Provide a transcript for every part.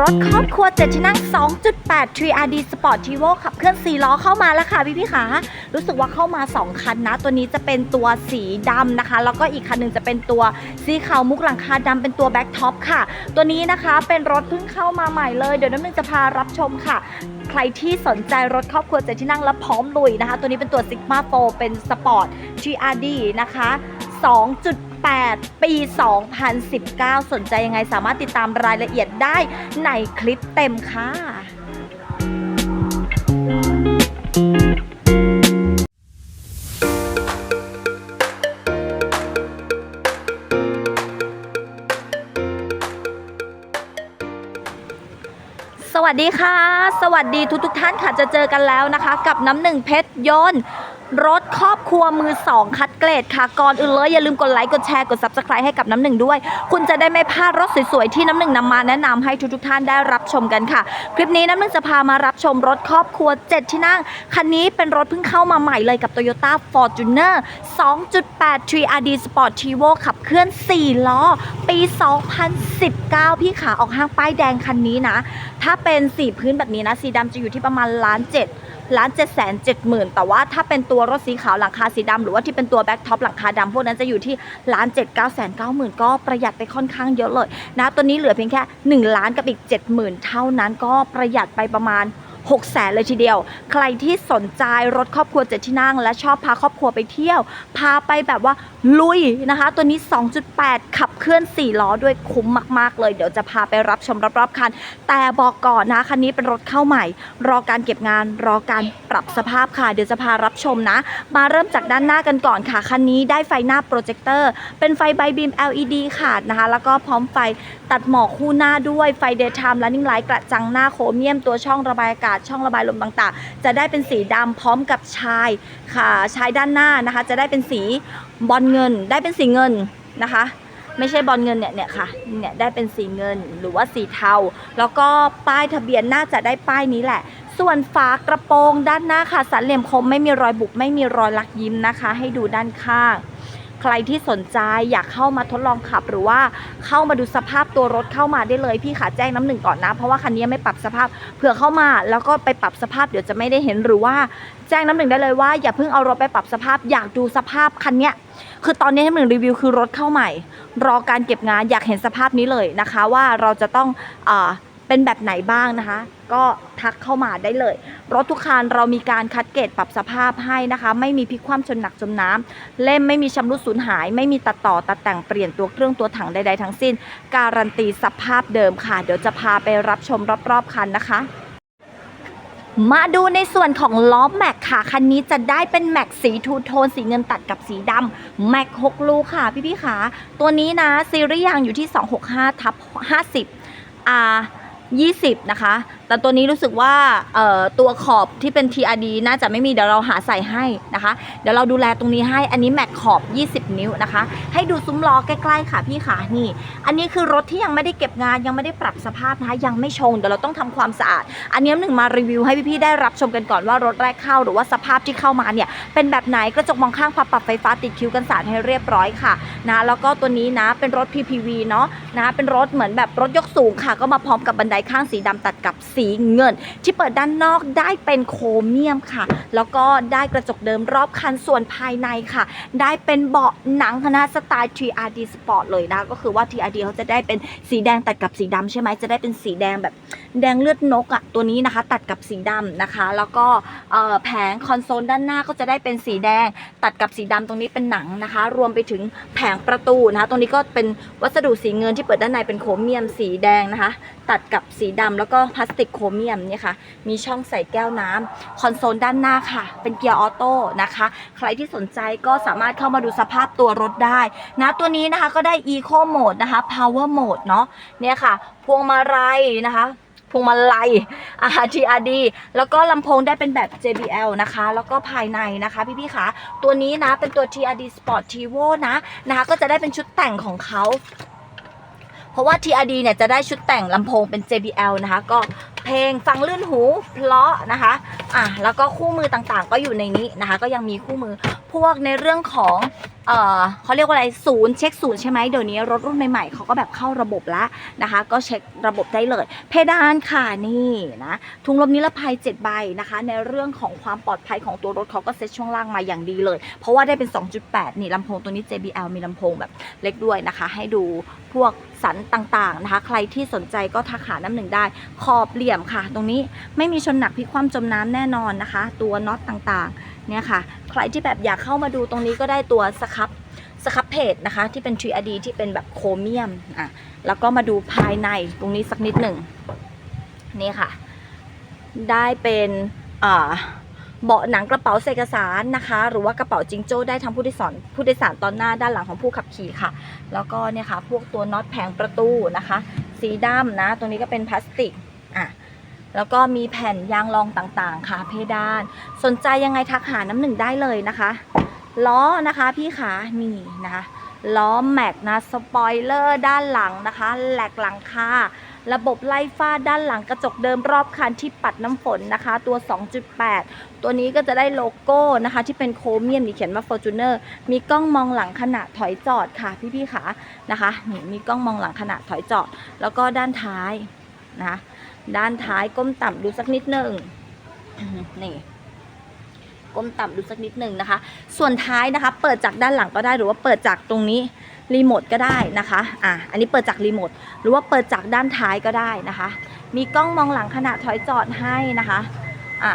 รถครอบครัว7ที่นั่ง 2.8 3RD Sport Tivo ขับเคลื่อน4ล้อเข้ามาแล้วค่ะพี่พี่ๆขารู้สึกว่าเข้ามา 2 คันนะ ตัวนี้จะเป็นตัวสีดำนะคะ แล้วก็อีกคันหนึ่งจะเป็นตัวสีขาวมุกหลังคาดำเป็นตัวแบ็คท็อปค่ะ ตัวนี้นะคะเป็นรถเพิ่งเข้ามาใหม่เลย เดี๋ยวน้ำหนึ่งจะพารับชมค่ะ รที่สนใจรถครอบครัว7ที่นั่งและพร้อมลุยนะคะ ตัวนี้เป็นตัว Sigma 4เป็นสปอร์ต G R D นะคะ 2.8 ปี 2019 สนใจยังไงสามารถติดตามรายละเอียดได้ในคลิปเต็มค่ะ วัสดีค่ะ สวัสดีทุกทุกท่านค่ะจะเจอกันแล้วนะคะ กับน้ำหนึ่งเพชรยนต์ รถครอบครัวมือ2คัดเกรดค่ะ ก่อนอื่นเลยอย่าลืมกดไลค์ กดแชร์ กด subscribe ให้กับน้ำหนึ่งด้วย คุณจะได้ไม่พลาดรถสวยๆ ที่น้ำหนึ่งนำมาแนะนำให้ทุกๆท่านได้รับชมกันค่ะ คลิปนี้น้ำหนึ่งจะพามารับชมรถครอบครัว 7 ที่นั่ง คันนี้เป็นรถเพิ่งเข้ามาใหม่เลยกับ Toyota Fortuner 2.8 3RD Sport Tivo ขับเคลื่อน 4 ล้อ ปี 2019 พี่ขาออกห้างป้ายแดงคันนี้นะ ถ้าเป็นสีพื้นแบบนี้นะ สีดำจะอยู่ที่ประมาณล้านเจ็ดล้านเจ็ดแสนเจ็ดหมื่นแต่ว่าถ้าเป็นตัวรถสีขาวหลังคาสีดำหรือว่าที่เป็นตัวแบ็คท็อปหลังคาดำพวกนั้นจะอยู่ที่ล้านเจ็ดเก้าแสนเก้าหมื่นก็ประหยัดไปค่อนข้างเยอะเลยนะตัวนี้เหลือเพียงแค่หนึ่งล้านกับอีกเจ็ดหมื่นเท่านั้นก็ประหยัดไปประมาณ 6แสนเลยทีเดียว ใครที่สนใจรถครอบครัวเจ็ดที่นั่ง และชอบพาครอบครัวไปเที่ยว พาไปแบบว่าลุยนะคะ ตัวนี้ 2.8 ขับเคลื่อน 4 ล้อด้วยคุ้มมาก ๆ เลยเดี๋ยวจะพาไปรับชมรอบๆคัน แต่บอกก่อนนะคันนี้เป็นรถเข้าใหม่ รอการเก็บงานรอการปรับสภาพค่ะ เดี๋ยวจะพารับชมนะ มาเริ่มจากด้านหน้ากันก่อนค่ะคันนี้ได้ไฟหน้าโปรเจคเตอร์เป็นไฟไบบีม LED ค่ะนะคะแล้วก็พร้อมไฟตัดหมอกคู่หน้าด้วยไฟ daytime running light กระจังหน้าโครเมียมตัวช่องระบายอากาศช่องระบายลมต่างๆ จะได้เป็นสีดำพร้อมกับชายค่ะชายด้านหน้านะคะ จะได้เป็นสีบอลเงิน ได้เป็นสีเงินนะคะไม่ใช่บอลเงินเนี่ยเนี่ยค่ะเนี่ยได้เป็นสีเงินหรือว่าสีเทา แล้วก็ป้ายทะเบียนน่าจะได้ป้ายนี้แหละ ส่วนฝากระโปรงด้านหน้าค่ะสันเหลี่ยมคมไม่มีรอยบุบไม่มีรอยลักยิ้มนะคะ ให้ดูด้านข้าง ใครที่สนใจอยากเข้ามาทดลองขับ หรือว่าเข้ามาดูสภาพตัวรถเข้ามาได้เลยพี่ขาแจ้งน้ำหนึ่งก่อนนะ เพราะว่าคันนี้ไม่ปรับสภาพเผื่อเข้ามาแล้วก็ไปปรับสภาพเดี๋ยวจะไม่ได้เห็นหรือว่าแจ้งน้ำหนึ่งได้เลยว่าอย่าเพิ่งเอารถไปปรับสภาพ อยากดูสภาพคันเนี้ยคือตอนนี้น้ำหนึ่งรีวิวคือรถเข้าใหม่ รอการเก็บงานอยากเห็นสภาพนี้เลยนะคะ ว่าเราจะต้องอา เป็นแบบไหนบ้างนะคะ ก็ทักเข้ามาได้เลย รถทุกคันเรามีการคัดเกรดปรับสภาพให้นะคะ ไม่มีพลิกคว่ำชนหนักจมน้ำเล่มไม่มีชำรุดสูญหาย ไม่มีตัดต่อตัดแต่งเปลี่ยนตัวเครื่องตัวถังใดๆทั้งสิ้น การันตีสภาพเดิมค่ะ เดี๋ยวจะพาไปรับชมรอบๆคันนะคะมาดูในส่วนของล้อแม็กค่ะ คันนี้จะได้เป็นแม็กสีทูโทนสีเงินตัดกับสีดำแม็ก6ลูค่ะ พี่ๆขาตัวนี้นะ ซีรีส์ยางอยู่ที่ 265ทับ50 R 20 นะคะ แต่ตัวนี้รู้สึกว่าตัวขอบที่เป็น TRD น่าจะไม่มีเดี๋ยวเราหาใส่ให้นะคะ เดี๋ยวเราดูแลตรงนี้ให้ อันนี้แม็กขอบ 20 นิ้วนะคะ ให้ดูซุ้มล้อใกล้ๆค่ะพี่ขานี่ อันนี้คือรถที่ยังไม่ได้เก็บงานยังไม่ได้ปรับสภาพนะคะยังไม่ชง เดี๋ยวเราต้องทำความสะอาด อันนี้หนึ่งมารีวิวให้พี่ๆได้รับชมกันก่อนว่ารถแรกเข้าหรือว่าสภาพที่เข้ามาเนี่ยเป็นแบบไหนกระจกมองข้างพับปรับไฟฟ้าติดคิ้วกันสาดให้เรียบร้อยค่ะนะแล้วก็ตัวนี้นะเป็นรถ PPV เนาะนะเป็นรถเหมือนแบบรถยกสูงค่ะ ก็มาพร้อมกับบันไดข้างสีดำตัดกับสีเงิน ที่เปิดด้านนอกได้เป็นโครเมียมค่ะ แล้วก็ได้กระจกเดิมรอบคันส่วนภายในค่ะ ได้เป็นเบาะหนังคณะสไตล์ TRD Sport เลยนะ ก็คือว่า TRD เขาจะได้เป็นสีแดงตัดกับสีดำใช่ไหมจะได้เป็นสีแดงแบบ แดงเลือดนกอะ่ะตัวนี้นะคะ ตัดกับสีดำนะคะ แล้วก็แผงคอนโซลด้านหน้าก็จะได้เป็นสีแดง ตัดกับสีดำตรงนี้เป็นหนังนะคะ รวมไปถึงแผงประตูนะคะตรงนี้ก็เป็นวัสดุสีเงินที่เปิดด้านในเป็นโครเมียมสีแดงนะคะ ตัดกับสีดำแล้วก็พลาสติกโครเมียมเนี่ยค่ะมีช่องใส่แก้วน้ำคอนโซลด้านหน้าค่ะ เป็นเกียร์ออโต้นะคะ ใครที่สนใจก็สามารถเข้ามาดูสภาพตัวรถได้นะตัวนี้นะคะก็ได้ Eco Mode นะคะ Power Mode เนาะเนี่ยค่ะ พวงมาลัยนะคะ วงมาลัย RTRD แล้วก็ลำโพงได้เป็นแบบ JBL นะคะ แล้วก็ภายในนะคะพี่ๆคะตัวนี้นะเป็นตัว TRD Sport Tivo นะนะคะ ก็จะได้เป็นชุดแต่งของเขา เพราะว่า TRD เนี่ยจะได้ชุดแต่งลำโพงเป็น JBL นะคะ ก็ เพลงฟังลื่นหูเพราะนะคะอะแล้วก็คู่มือต่างๆ ก็อยู่ในนี้นะคะ ก็ยังมีคู่มือพวกในเรื่องของเออเขาเรียกว่าอะไรศูนย์เช็คศูนย์ใช่ไหมเดี๋ยวนี้รถรุ่นใหม่ๆเขาก็แบบเข้าระบบแล้วนะคะ ก็เช็คระบบได้เลย เพดานค่ะนี่นะถุงลมนิรภัย7ใบนะคะ ในเรื่องของความปลอดภัยของตัวรถเขาก็เซ็ตช่วงล่างมาอย่างดีเลย เพราะว่าได้เป็น 2.8 นี่ลำโพงตัวนี้ JBL มีลำโพงแบบเล็กด้วยนะคะ ให้ดูพวกสันต่างๆนะคะ ใครที่สนใจก็ทักหาน้ำหนึ่งได้ขอบเหลี่ยมค่ะ ตรงนี้ไม่มีชนหนักพลิกคว่ำจมน้ำแน่นอนนะคะ ตัวน็อตต่างๆ เนี่ยค่ะ ใครที่แบบอยากเข้ามาดูตรงนี้ก็ได้ตัวสครับสครับเพจนะคะ ที่เป็น 3D ที่เป็นแบบโครเมียมอะแล้วก็มาดูภายในตรงนี้สักนิดหนึ่งนี่ค่ะ ได้เป็นอ่าเบาะหนังกระเป๋าเอกสารนะคะ หรือว่ากระเป๋าจิงโจ้ได้ทั้งผู้โดยสารผู้โดยสารตอนหน้าด้านหลังของผู้ขับขี่ค่ะ แล้วก็เนี่ยค่ะ พวกตัวน็อตแผงประตูนะคะ สีดำนะ ตรงนี้ก็เป็นพลาสติกอะ แล้วก็มีแผ่นยางรองต่างๆ ค่ะเพดาน สนใจยังไงทักหาน้ำหนึ่งได้เลยนะคะ ล้อนะคะพี่ขานี่นะคะล้อแม็กนะสปอยเลอร์ด้านหลังนะคะแหลกหลังคาระบบไล่ฟ้าด้านหลังกระจกเดิมรอบคันที่ปัดน้ำฝนนะคะ ตัว 2.8 ตัวนี้ก็จะได้โลโก้นะคะ ที่เป็นโครเมียมนี่เขียนว่า Fortuner มีกล้องมองหลังขณะถอยจอดค่ะพี่ๆขานะคะนี่มีกล้องมองหลังขณะถอยจอด แล้วก็ด้านท้ายนะะ ด้านท้ายก้มต่ำดูสักนิดหนึ่งนี่ก้มต่ำดูสักนิดหนึ่งนะคะ ส่วนท้ายนะคะ เปิดจากด้านหลังก็ได้หรือว่าเปิดจากตรงนี้รีโมทก็ได้นะคะอะอันนี้เปิดจากรีโมทหรือว่าเปิดจากด้านท้ายก็ได้นะคะ มีกล้องมองหลังขณะถอยจอดให้นะคะอะ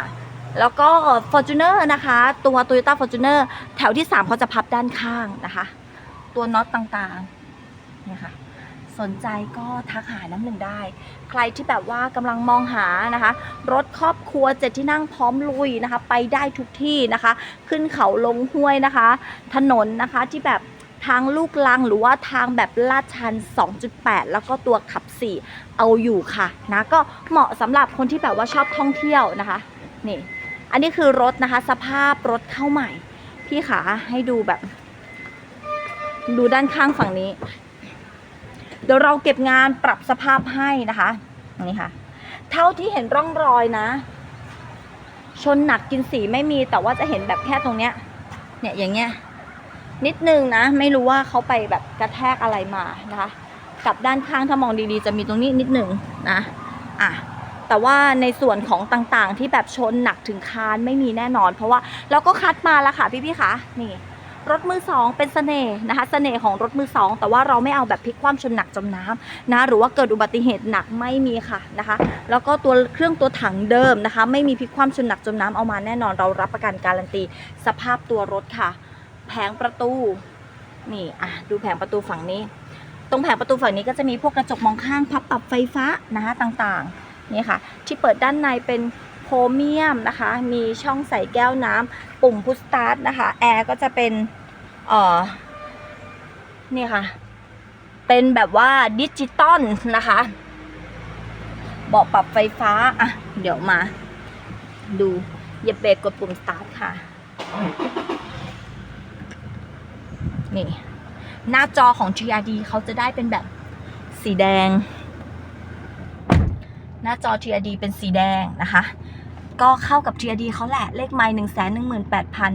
แล้วก็ Fortuner นะคะ ตัว Toyota Fortuner แถวที่ 3 เขาจะพับด้านข้างนะคะ ตัวน็อตต่างๆ เนี่ยค่ะ สนใจก็ทักหาน้ำหนึ่งได้ ใครที่แบบว่ากำลังมองหานะคะ รถครอบครัวเจ็ดที่นั่งพร้อมลุยนะคะ ไปได้ทุกที่นะคะ ขึ้นเขาลงห้วยนะคะ ถนนนะคะที่แบบทางลูกลังหรือว่าทางแบบลาดชัน 2.8 แล้วก็ตัวขับ 4 เอาอยู่ค่ะนะก็เหมาะสำหรับคนที่แบบว่าชอบท่องเที่ยวนะคะนี่อันนี้คือรถนะคะ สภาพรถเข้าใหม่ พี่ขาให้ดูแบบ ดูด้านข้างฝั่งนี้ เดี๋ยวเราเก็บงานปรับสภาพให้นะคะนี่ค่ะ เท่าที่เห็นร่องรอยนะ ชนหนักกินสีไม่มีแต่ว่าจะเห็นแบบแค่ตรงเนี้ย เนี่ยอย่างเงี้ยนิดนึงนะ ไม่รู้ว่าเขาไปแบบกระแทกอะไรมานะคะ กับด้านข้างถ้ามองดีๆ จะมีตรงนี้นิดหนึ่งนะอะแต่ว่าในส่วนของต่างๆที่แบบชนหนักถึงคานไม่มีแน่นอน เพราะว่าเราก็คัดมาแล้วค่ะพี่ๆคะนี่ รถมือสองเป็นเสน่ห์นะคะเสน่ห์ของรถมือสองแต่ว่าเราไม่เอาแบบพลิกคว่ำชนหนักจมน้ำนะหรือว่าเกิดอุบัติเหตุหนักไม่มีค่ะนะคะ แล้วก็ตัวเครื่องตัวถังเดิมนะคะ ไม่มีพลิกคว่ำชนหนักจมน้ำเอามาแน่นอนเรารับประกันการันตี สภาพตัวรถค่ะ แผงประตูนี่อะดูแผงประตูฝั่งนี้ ตรงแผงประตูฝั่งนี้ก็จะมีพวกกระจกมองข้างพับปรับไฟฟ้านะคะต่างๆนี่ค่ะ ที่เปิดด้านในเป็น เมียมนะคะ มีช่องใส่แก้วน้ำปุ่มพุชสตาร์ทนะคะ แอร์ก็จะเป็นเอ่อนี่ค่ะ เป็นแบบว่าดิจิตอลนะคะเบาะปรับไฟฟ้า อะ เดี๋ยวมา ดูเหยียบเบรกกดปุ่มสตาร์ทค่ะ นี่ หน้าจอของ TRD เขาจะได้เป็นแบบสีแดง หน้าจอ TRD เป็นสีแดงนะคะ ก็เข้ากับ TRD เขาแหละ เลขไมล์หนึ่งแสนหนึ่งหมื่นแปดพัน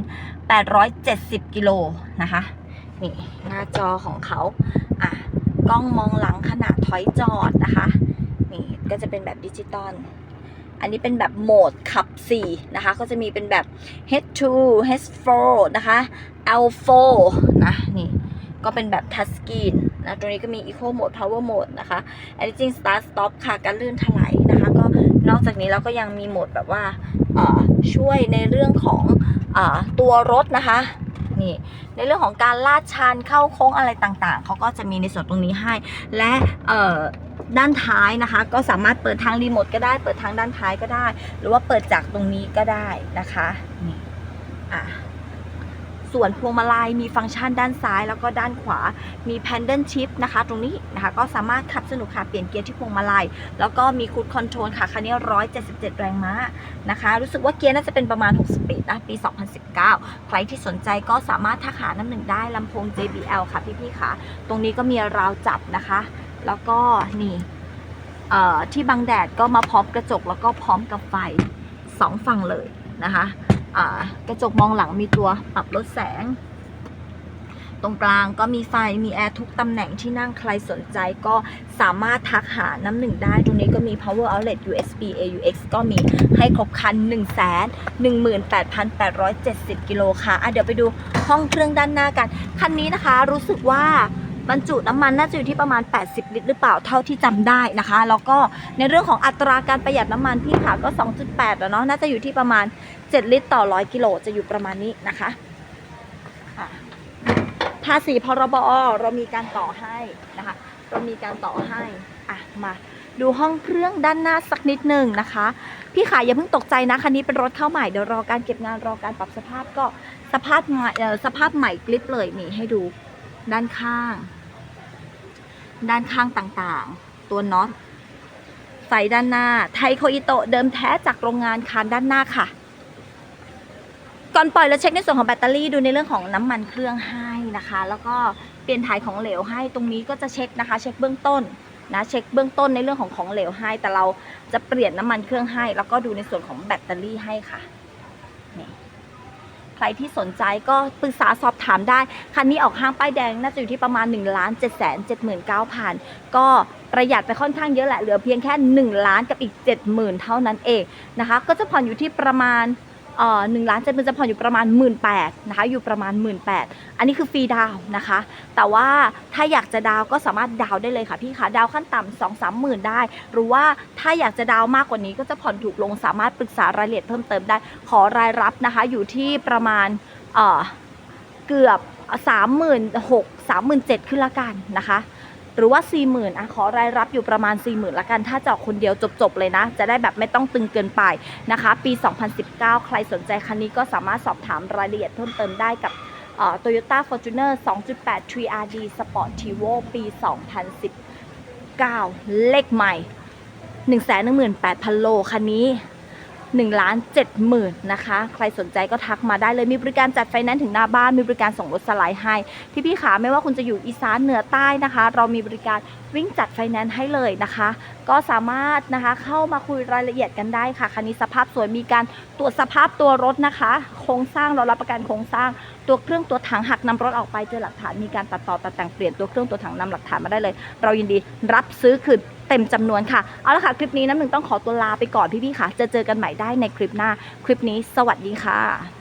แปดร้อยเจ็ดสิบกิโลนะคะ นี่หน้าจอของเขา อะ กล้องมองหลังขณะถอยจอดนะคะ นี่ก็จะเป็นแบบดิจิตอล อันนี้เป็นแบบโหมดขับ 4 นะคะ ก็จะมีเป็นแบบ H2 H4 นะคะ L4 นะ นี่ก็เป็นแบบทัชสกรีนนะ ตรงนี้ก็มี Eco Mode Power Mode นะคะ Editing Start Stop ค่ะ การลื่นถลายนะคะ ก็ นอกจากนี้เราก็ยังมีโหมดแบบว่าช่วยในเรื่องของอตัวรถนะคะนี่ในเรื่องของการลาดชันเข้าโค้งอะไรต่างๆ เขาก็จะมีในส่วนตรงนี้ให้ และด้านท้ายนะคะ ก็สามารถเปิดทางรีโมทก็ได้ เปิดทางด้านท้ายก็ได้ หรือว่าเปิดจากตรงนี้ก็ได้นะคะนี่อะ ส่วนพวงมาลัยมีฟังก์ชันด้านซ้าย แล้วก็ด้านขวา มี Pendant Shift นะคะ ตรงนี้นะคะก็สามารถขับสนุกค่ะ เปลี่ยนเกียร์ที่พวงมาลัย แล้วก็มีคูดคอนโทรลค่ะ คันนี้ 177 แรงม้านะคะ รู้สึกว่าเกียร์น่าจะเป็นประมาณ 6 สปีดนะ ปี 2019 ใครที่สนใจก็สามารถทักหาน้ำหนึ่งได้ลำโพง JBL ค่ะพี่ๆค่ะ ตรงนี้ก็มีราวจับนะคะ แล้วก็นี่เอ่อที่บังแดดก็มาพร้อมกระจกแล้วก็พร้อมกับไฟสองฝั่งเลยนะคะ กระจกมองหลังมีตัวปรับลดแสง ตรงกลางก็มีไฟมีแอร์ทุกตำแหน่งที่นั่งใครสนใจก็สามารถทักหาน้ำหนึ่งได้ ตรงนี้ก็มี power outlet USB AUX ก็มีให้ครบคัน 1 1 8 8 7 0 กิโลค่ะอะ เดี๋ยวไปดูห้องเครื่องด้านหน้ากัน คันนี้นะคะรู้สึกว่า บรรจุน้ำมันน่าจะอยู่ที่ประมาณ 80 ลิตรหรือเปล่าเท่าที่จำได้นะคะ แล้วก็ในเรื่องของอัตราการประหยัดน้ำมันพี่ค่ะก็ 2.8แล้วเนาะน่าจะอยู่ที่ประมาณ 7 ลิตรต่อ 100 กิโลจะอยู่ประมาณนี้นะคะภาษีพรบเรามีการต่อให้นะคะ เรามีการต่อให้อะมาดูห้องเครื่องด้านหน้าสักนิดหนึ่งนะคะ พี่ขายอย่าเพิ่งตกใจนะคันนี้เป็นรถเข้าใหม่เดี๋ยวรอการเก็บงานรอการปรับสภาพก็สภาพใหม่เออสภาพใหม่กลิปเลยนี่ให้ดูด้านข้าง ด้านข้างต่างๆ ตัวน็อตไฟด้านหน้า ไทโคอิโตะเดิมแท้จากโรงงานคานด้านหน้าค่ะ ก่อนปล่อยเราเช็คในส่วนของแบตเตอรี่ดูในเรื่องของน้ำมันเครื่องให้นะคะ แล้วก็เปลี่ยนถ่ายของเหลวให้ตรงนี้ก็จะเช็คนะคะ เช็คเบื้องต้นนะเช็คเบื้องต้นในเรื่องของของเหลวให้ แต่เราจะเปลี่ยนน้ำมันเครื่องให้ แล้วก็ดูในส่วนของแบตเตอรี่ให้ค่ะนี่ ใครที่สนใจก็ปรึกษาสอบถามได้ คันนี้ออกห้างป้ายแดงน่าจะอยู่ที่ประมาณ1นึ่งล้านเจ็ดแสนเจ็ดหมื่นเก้าพันก็ประหยัดไปค่อนข้างเยอะแหละเหลือเพียงแค่ 1 ล้านกับอีก 70,000 เท่านั้นเองนะคะ ก็จะผ่อนอยู่ที่ประมาณ หนึ่งล้านเจ็ดหมื่นจะผ่อนอยู่ประมาณหมื่นแปดนะคะอยู่ประมาณหมื่นแปดอันนี้คือฟรีดาวนะคะ แต่ว่าถ้าอยากจะดาวก็สามารถดาวได้เลยค่ะพี่คะดาวขั้นต่ำสองสามหมื่นได้ หรือว่าถ้าอยากจะดาวมากกว่านี้ก็จะผ่อนถูกลงสามารถปรึกษารายละเอียดเพิ่มเติมได้ ขอรายรับนะคะอยู่ที่ประมาณเอ่อเกือบสามหมื่นหกสามหมื่นเจ็ดขึ้นละกันนะคะ หรือว่า 4 0,000อะขอรายรับอยู่ประมาณ 4 0,000ละกันถ้าจะออกคนเดียวจบๆเลยนะ จะได้แบบไม่ต้องตึงเกินไปนะคะ ปี 2019 ใครสนใจคันนี้ก็สามารถสอบถามรายละเอียดเพิ่มเติมได้กับโตโยต้าฟอร์จูเนอร์2.8 3RD Sport Tivo ปี 2019 เลขใหม่ 118,000 โลคันนี้ 1ล้าน7หมื่นนะคะ ใครสนใจก็ทักมาได้เลย มีบริการจัดไฟแนนซ์ถึงหน้าบ้าน มีบริการส่งรถสไลด์ให้ พี่พี่ขาไม่ว่าคุณจะอยู่อีสานเหนือใต้นะคะ เรามีบริการวิ่งจัดไฟแนนซ์ให้เลยนะคะ ก็สามารถนะคะเข้ามาคุยรายละเอียดกันได้ค่ะ คันนี้สภาพสวย มีการตรวจสภาพตัวรถนะคะ โครงสร้างเรารับประกันโครงสร้าง ตัวเครื่องตัวถังหักนำรถออกไปเจอหลักฐานมีการตัดต่อตัดแต่งเปลี่ยนตัวเครื่องตัวถังนำหลักฐานมาได้เลย เรายินดีรับซื้อคืนเต็มจำนวนค่ะ เอาละค่ะ คลิปนี้น้ำหนึ่งต้องขอตัวลาไปก่อนพี่ๆค่ะ จะเจอกันใหม่ได้ในคลิปหน้า คลิปนี้สวัสดีค่ะ